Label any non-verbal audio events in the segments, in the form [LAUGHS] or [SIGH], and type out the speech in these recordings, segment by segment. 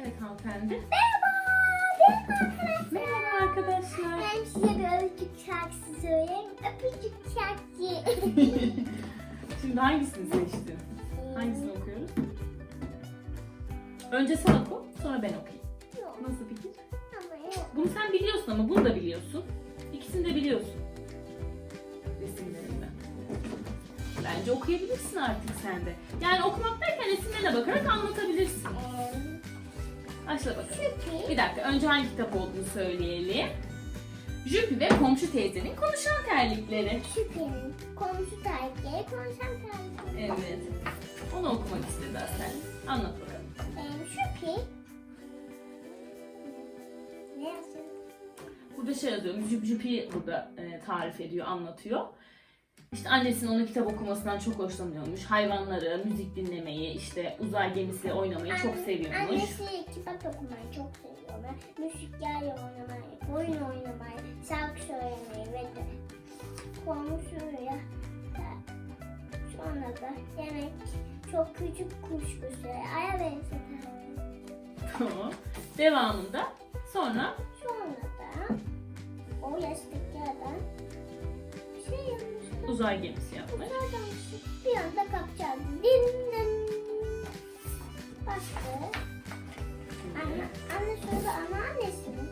Evet hanımefendi. Merhaba. Merhaba Merhaba arkadaşlar. Ben size bir öpücük şarkısı söyleyeyim. Öpücük şarkı. [LAUGHS] Şimdi hangisini seçtin? Hangisini okuyoruz? Önce sen oku, sonra ben okuyayım. Yok Nasıl fikir? ama yok. Bunu sen biliyorsun ama bunu da biliyorsun. İkisini de biliyorsun. Resimlerinden. Bence okuyabilirsin artık sen de. Yani okumak derken resimlerine bakarak anlatabilirsin. Başla bakalım. Çünkü Bir dakika önce hangi kitap olduğunu söyleyelim. Jüpi ve komşu teyzenin konuşan terlikleri. Şüphenin komşu terkeye konuşan terkeye. Evet. Onu okumak istedi Aslen. Anlat bakalım. Ee, yazıyor? Burada şey yazıyor. Jüp Jüpi burada e, tarif ediyor, anlatıyor. İşte annesinin onun kitap okumasından çok hoşlanıyormuş. Hayvanları, müzik dinlemeyi, işte uzay gemisiyle oynamayı çok Anne- seviyormuş. Annesi kitap okumayı çok seviyor. Müziklerle oynamayı, oyun oynamayı, şarkı söylemeyi ve de komşuya sonra da yemek çok küçük kuşkusu aya benzeter. Tamam. Devamında sonra Sonra da o yaştaki uzay gemisi yapmış. Uzaydan bir anda kapacağız. Din din. Baktı. Anne, anne şurada anneannesi mi?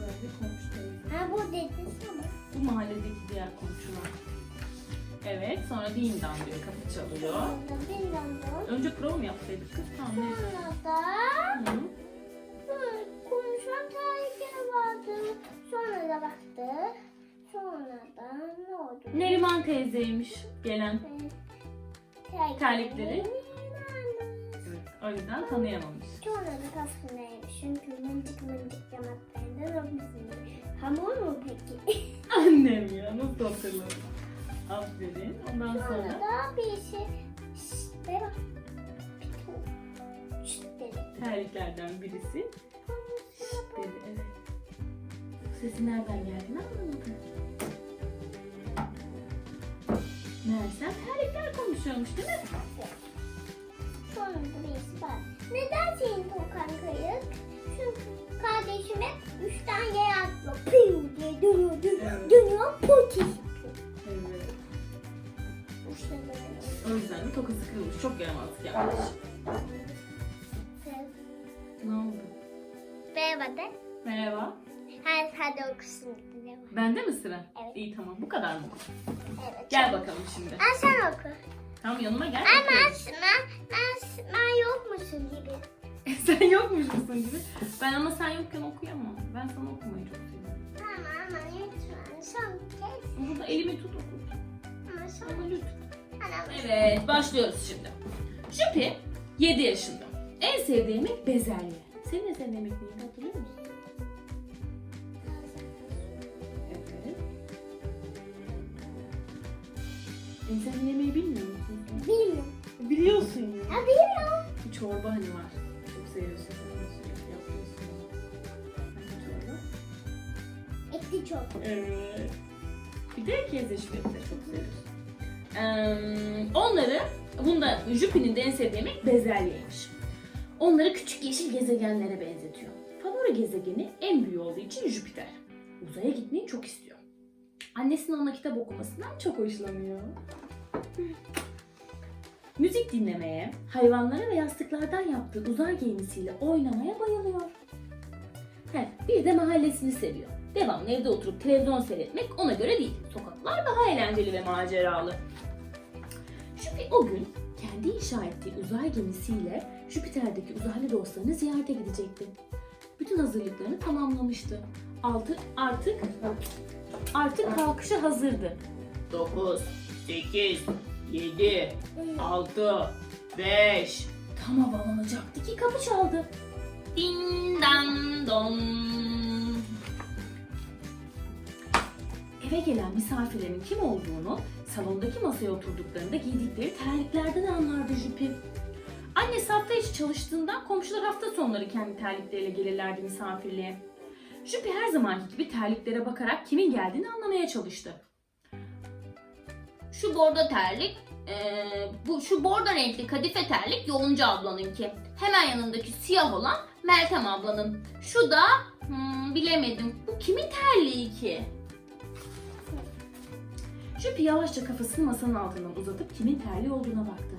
Böyle komşu teyze. Ha bu dedesi ama. Bu mahalledeki diğer komşular. Evet, sonra Dindan diyor, kapı çalıyor. Bilmem ne. Önce prova mı yapsaydık kız? Tamam neyse. Sonra da Hı. hı, tarihleri vardı. Sonra da baktı. Sonra da ne oldu? Neriman teyzeymiş gelen. Terlikleri. Terlikleri. O yüzden tanıyamamış. Sonra da kastınaymış. Çünkü mıncık mıncık yanaklarından o bizim. Hamur mu peki? [LAUGHS] Annem ya, nasıl hatırladın? Aferin. Ondan Sonra sonra da bir şey şşt de bak. Pitu. Şşt dedi. terliklerden birisi "Şşt" dedi. Evet. Bu sesin nereden geldiğini anlamadım. Meğersem terlikler konuşuyormuş değil mi? Sonra birisi var. Neden senin tokan kayık? Çünkü kardeşim hep üçten yere atlıyor. Piu diye dönüyor, dönüyor, dönüyor. Potis. Evet. O yüzden de tokası kırılmış. Çok yaramazlık yapmış. Ne oldu? Merhaba de. Merhaba. Hadi, hadi okusun. Bende mi sıra? Evet. İyi tamam. Bu kadar mı? Evet. Gel bakalım şimdi. Ay sen oku. Tamam yanıma gel. Ben, ben, ben, ben [LAUGHS] yokmuşsun gibi. sen yokmuş musun gibi. Ben ama sen yokken okuyamam. Ben sana okumayı çok seviyorum. Ama ama lütfen son kez. Burada elimi tut oku. Ama son Ama lütfen. Evet başlıyoruz şimdi. Şüphi 7 yaşında. En sevdiği yemek bezelye. Senin en sevdiğin yemek neydi hatırlıyor musun? En sevdiğin yemeği bilmiyor musun? Bilmiyorum. Biliyorsun ya. Ya bilmiyorum. Bir çorba hani var. Çok seviyorsun. sen onu sürekli yapıyorsun. Hangi çorba? Etli çok. Evet. Bir de kezdeşmeyi de çok seviyoruz. Ee, onları, bunda Jüpiter'in de en sevdiği yemek bezelyeymiş. Onları küçük yeşil gezegenlere benzetiyor. Favori gezegeni en büyüğü olduğu için Jüpiter. Uzaya gitmeyi çok istiyor. Annesinin ona kitap okumasından çok hoşlanıyor. Müzik dinlemeye, hayvanlara ve yastıklardan yaptığı uzay gemisiyle oynamaya bayılıyor. He, bir de mahallesini seviyor. Devamlı evde oturup televizyon seyretmek ona göre değil. Sokaklar daha eğlenceli ve maceralı. Şüphi o gün kendi inşa ettiği uzay gemisiyle Jüpiter'deki uzaylı dostlarını ziyarete gidecekti. Bütün hazırlıklarını tamamlamıştı. Altı, artık artık kalkışa hazırdı. 9, 8, 7, 6, 5. Tam havalanacaktı ki kapı çaldı. Din dan don. Eve gelen misafirlerin kim olduğunu salondaki masaya oturduklarında giydikleri terliklerden anlardı Jüpi. Annesi hafta içi çalıştığından komşular hafta sonları kendi terlikleriyle gelirlerdi misafirliğe. Jüpi her zamanki gibi terliklere bakarak kimin geldiğini anlamaya çalıştı. Şu bordo terlik Ee, bu şu bordo renkli kadife terlik Yonca ablanınki. Hemen yanındaki siyah olan Meltem ablanın. Şu da hmm, bilemedim. Bu kimin terliği ki? Şüphe yavaşça kafasını masanın altından uzatıp kimin terliği olduğuna baktı.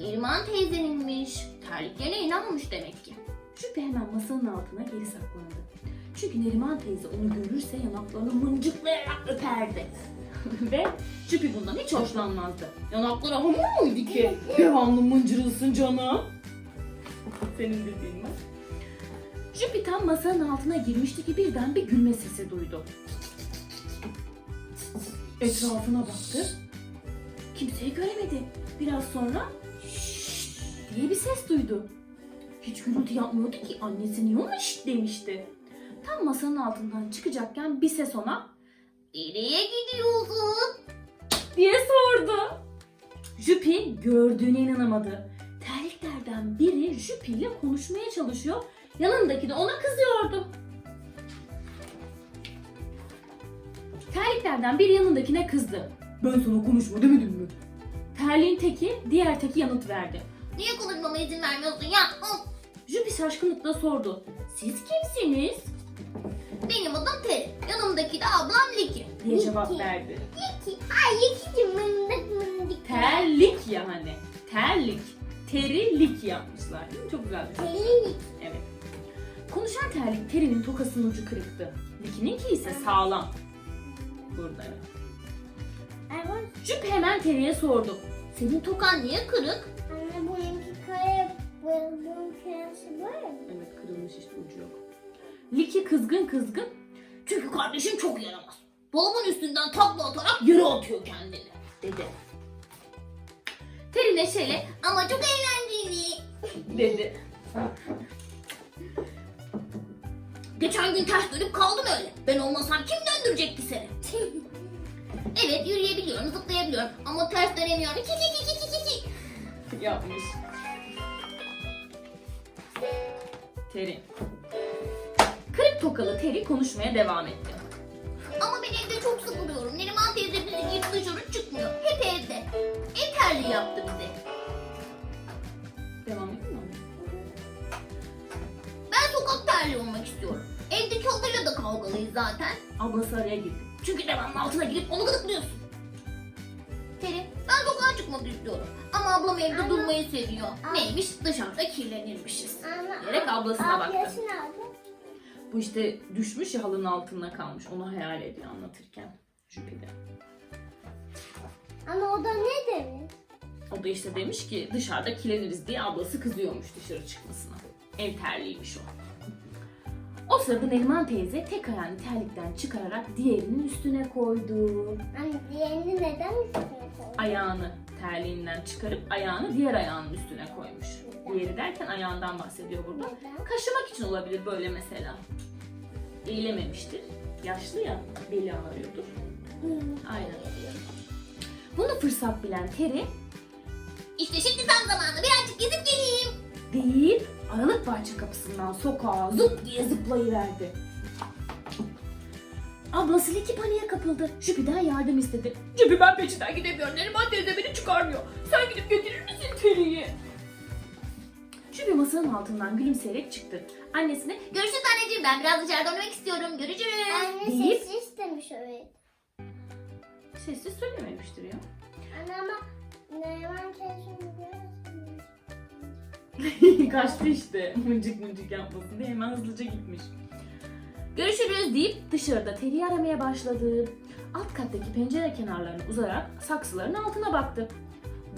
Neriman teyzeninmiş. Terliklerine inanmamış demek ki. Şüphe hemen masanın altına geri saklandı. Çünkü Neriman teyze onu görürse yanaklarını mıncıklayarak öperdi. [LAUGHS] Ve Şüphe bundan hiç hoşlanmazdı. Yanakları hamur muydu ki? Devamlı mıncırılsın canım. Senin dediğin mi? Şüphe tam masanın altına girmişti ki birden bir gülme sesi duydu. Etrafına baktı. Kimseyi göremedi. Biraz sonra diye bir ses duydu. Hiç gürültü yapmıyordu ki annesi niye ona demişti. Tam masanın altından çıkacakken bir ses ona Nereye gidiyorsun? diye sordu. Jüpi gördüğüne inanamadı. Terliklerden biri Jüpi ile konuşmaya çalışıyor. Yanındaki de ona kızıyordu. Terliklerden biri yanındakine kızdı. Ben sana konuşma demedim mi? Terliğin teki diğer teki yanıt verdi. Niye konuşmama izin vermiyorsun ya? Jüpi şaşkınlıkla sordu. Siz kimsiniz? Benim adım Teri. Yanımdaki de ablam Liki diye cevap Liki. verdi. Yeki. Ay yeki mındık mındık. Terlik yani. Terlik. Terilik yapmışlar değil mi? Çok güzel. bir şey. Terlik. Evet. Konuşan terlik terinin tokasının ucu kırıktı. Likininki ise sağlam. Burada evet. Jüp hemen teriye sordu. Senin tokan niye kırık? anne bununki kare bunun kırası böyle mi? Evet kırılmış işte ucu yok. Liki kızgın kızgın. Çünkü kardeşim çok yaramaz. Dolabın üstünden takla atarak yere atıyor kendini dedi. Teri neşeli ama çok eğlenceli dedi. Geçen gün ters dönüp kaldım öyle. Ben olmasam kim döndürecekti seni? [LAUGHS] evet yürüyebiliyorum, zıplayabiliyorum ama ters dönemiyorum. Ki ki ki ki ki ki. Yapmış. Teri. Tokalı Teri konuşmaya devam etti. Ama ben evde çok sıkılıyorum. Neriman teyze bizi girip dışarı çıkmıyor. Hep evde. Ev terliği yaptı bize. Devam edeyim mi? Ben sokak terliği olmak istiyorum. Evdeki ablayla da kavgalıyız zaten. Ablası araya girdi. Çünkü devamlı altına girip onu gıdıklıyorsun. Teri, ben sokağa çıkmak istiyorum. Ama ablam evde durmayı seviyor. Neymiş? Dışarıda kirlenirmişiz. Diyerek ablasına baktı. Nerede? Bu işte düşmüş ya halının altında kalmış. Onu hayal ediyor anlatırken. Jüpiter. Ama o da ne demiş? O da işte demiş ki dışarıda kirleniriz diye ablası kızıyormuş dışarı çıkmasına. Ev terliymiş o. O sırada Neriman teyze tek ayağını terlikten çıkararak diğerinin üstüne koydu. Anne diğerini neden üstüne koydun? Ayağını terliğinden çıkarıp ayağını diğer ayağının üstüne koymuş. Diğeri derken ayağından bahsediyor burada. Kaşımak için olabilir böyle mesela. Eğilememiştir. Yaşlı ya beli ağrıyordur. Aynen. Bunu fırsat bilen Terry işte şimdi tam zamanı birazcık gezip geleyim deyip aralık bahçe kapısından sokağa zıp diye zıplayıverdi. Ablası Liki paniğe kapıldı. Jüpiden yardım istedi. Jüpi ben peşinden gidemiyorum. Neriman teyze beni çıkarmıyor. Sen gidip getirir misin Terry'i? Jüpi masanın altından gülümseyerek çıktı. Annesine görüşürüz anneciğim ben biraz dışarıda oynamak istiyorum. Görüşürüz. Anne deyip sessiz istemiş öyle. sessiz söylememiştir ya. Anne ama Neyman teyzem biraz Kaçtı işte mıncık mıncık yapmasın diye hemen hızlıca gitmiş. Görüşürüz deyip dışarıda Terry'i aramaya başladı. Alt kattaki pencere kenarlarına uzarak saksıların altına baktı.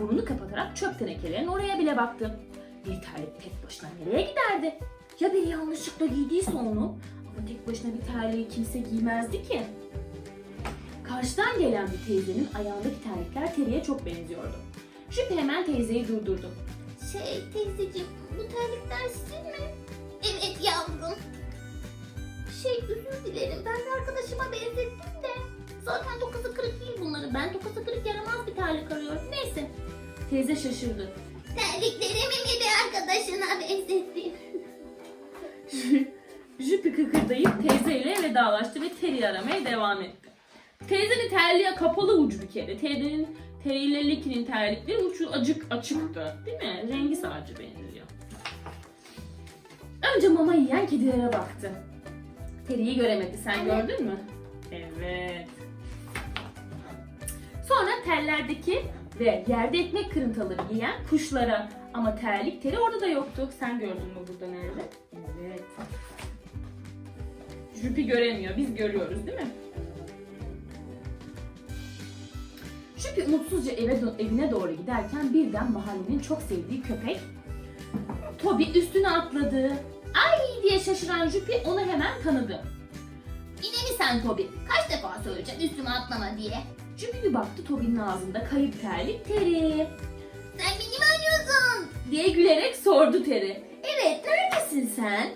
Burnunu kapatarak çöp tenekelerinin oraya bile baktı. Bir terlik tek başına nereye giderdi? Ya biri yanlışlıkla giydiyse onu? Ama tek başına bir terliği kimse giymezdi ki. Karşıdan gelen bir teyzenin ayağındaki terlikler Terry'e çok benziyordu. Şüphe hemen teyzeyi durdurdu. Şey teyzeciğim bu terlikler sizin mi? Evet yavrum. Şey özür dilerim ben bir arkadaşıma benzettim de. Zaten tokası kırık değil bunları. Ben tokası kırık yaramaz bir terlik arıyorum. Neyse. Teyze şaşırdı. Terliklerimi mi bir arkadaşına benzettin? [LAUGHS] Jüpü kıkırdayıp teyzeyle vedalaştı ve Terry aramaya devam etti. Teyzenin terliğe kapalı ucu bir kere. Teyzenin Teriyle Liki'nin terlikleri ucu acık açıktı. Değil mi? Rengi sadece benziyor. Önce mama yiyen kedilere baktı. Teri'yi göremedi. Sen gördün mü? Evet. Sonra tellerdeki ve yerde ekmek kırıntıları yiyen kuşlara ama terlik teri orada da yoktu. Sen gördün mü burada nerede? Evet. Jüpi göremiyor. Biz görüyoruz değil mi? Jüpi umutsuzca eve evine doğru giderken birden mahallenin çok sevdiği köpek Toby üstüne atladı. Ay diye şaşıran Jüpi onu hemen tanıdı. Yine mi sen Toby? Kaç defa söyleyeceğim üstüme atlama diye. Jüpi bir baktı Toby'nin ağzında kayıp terlik Teri Sen beni mi arıyorsun? diye gülerek sordu Teri. Evet neredesin sen?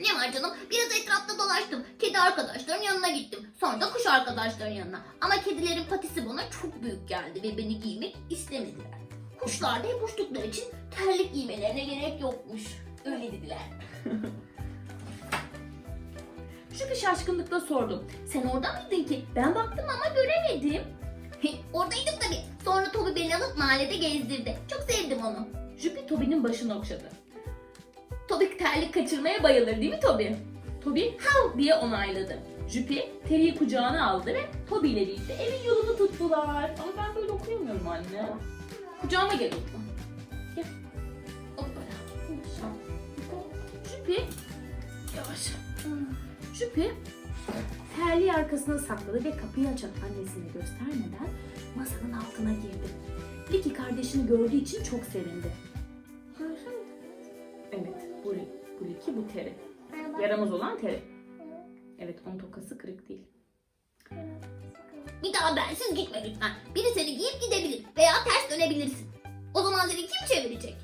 Ne var canım? Biraz etrafta dolaştım. Kedi arkadaşların yanına gittim. Sonra da kuş arkadaşların yanına. Ama kedilerin patisi bana çok büyük geldi ve beni giymek istemediler. Kuşlar da hep uçtukları için terlik giymelerine gerek yokmuş. Öyle dediler. [LAUGHS] Jüpi şaşkınlıkla sordu. Sen orada mıydın ki? Ben baktım ama göremedim. Oradaydım tabii. Sonra Toby beni alıp mahallede gezdirdi. Çok sevdim onu. Jüpi Toby'nin başını okşadı. Toby terlik kaçırmaya bayılır değil mi Toby? Toby hav diye onayladı. Jüpi Terry'i kucağına aldı ve Toby ile birlikte evin yolunu tuttular. Ama ben böyle okuyamıyorum anne. Kucağıma gel okuma. Gel. Jüpi yavaş. Jüpi terliği arkasına sakladı ve kapıyı açan annesine göstermeden masanın altına girdi. Vicky kardeşini gördüğü için çok sevindi. Evet, bu, bu Vicky bu Terry. Yaramaz olan Terry. Evet, onun tokası kırık değil. Bir daha bensiz gitme lütfen. Biri seni giyip gidebilir veya ters dönebilirsin. O zaman seni kim çevirecek?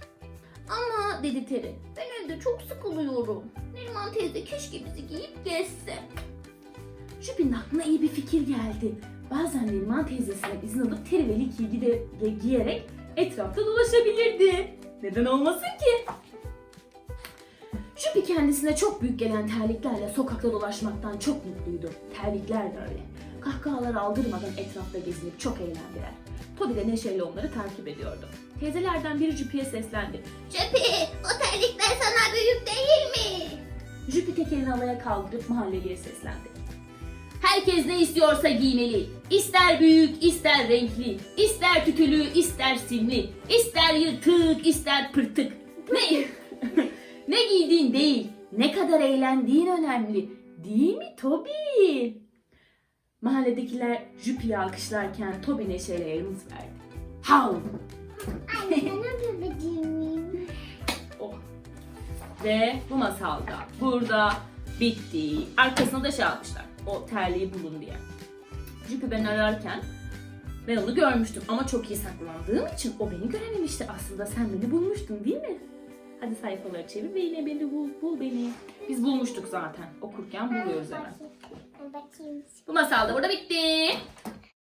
Ama dedi Teri, ben evde çok sıkılıyorum. Neriman teyze keşke bizi giyip gezse. Jüpiter'in aklına iyi bir fikir geldi. Bazen Neriman teyzesinden izin alıp Terry ve Vicky'yi gide, giyerek etrafta dolaşabilirdi. Neden olmasın ki? Jüpiter kendisine çok büyük gelen terliklerle sokakta dolaşmaktan çok mutluydu. Terlikler de öyle. Kahkahalar aldırmadan etrafta gezinip çok eğlendiler. Toby de neşeyle onları takip ediyordu. Teyzelerden biri Jüpiter'e seslendi. Çöpi, o terlikler sana büyük değil mi? Jüpiter tekerini havaya kaldırıp mahalleliye seslendi. Herkes ne istiyorsa giymeli. İster büyük, ister renkli, ister tütülü, ister simli, ister yırtık, ister pırtık. Ne? [LAUGHS] ne giydiğin değil, ne kadar eğlendiğin önemli. Değil mi Toby? Mahalledekiler Jüpiter'i alkışlarken Toby neşeyle yanıt verdi. Hav! Anne ben bebeğim? [LAUGHS] Oh. Ve bu masal da burada bitti. Arkasına da şey almışlar. O terliği bulun diye. Çünkü ben ararken ben onu görmüştüm ama çok iyi saklandığım için o beni görememişti. Aslında sen beni bulmuştun değil mi? Hadi sayfaları çevir ve yine beni bul, bul beni. Biz bulmuştuk zaten. Okurken buluyoruz hemen. Bakayım. Bu masal da burada bitti.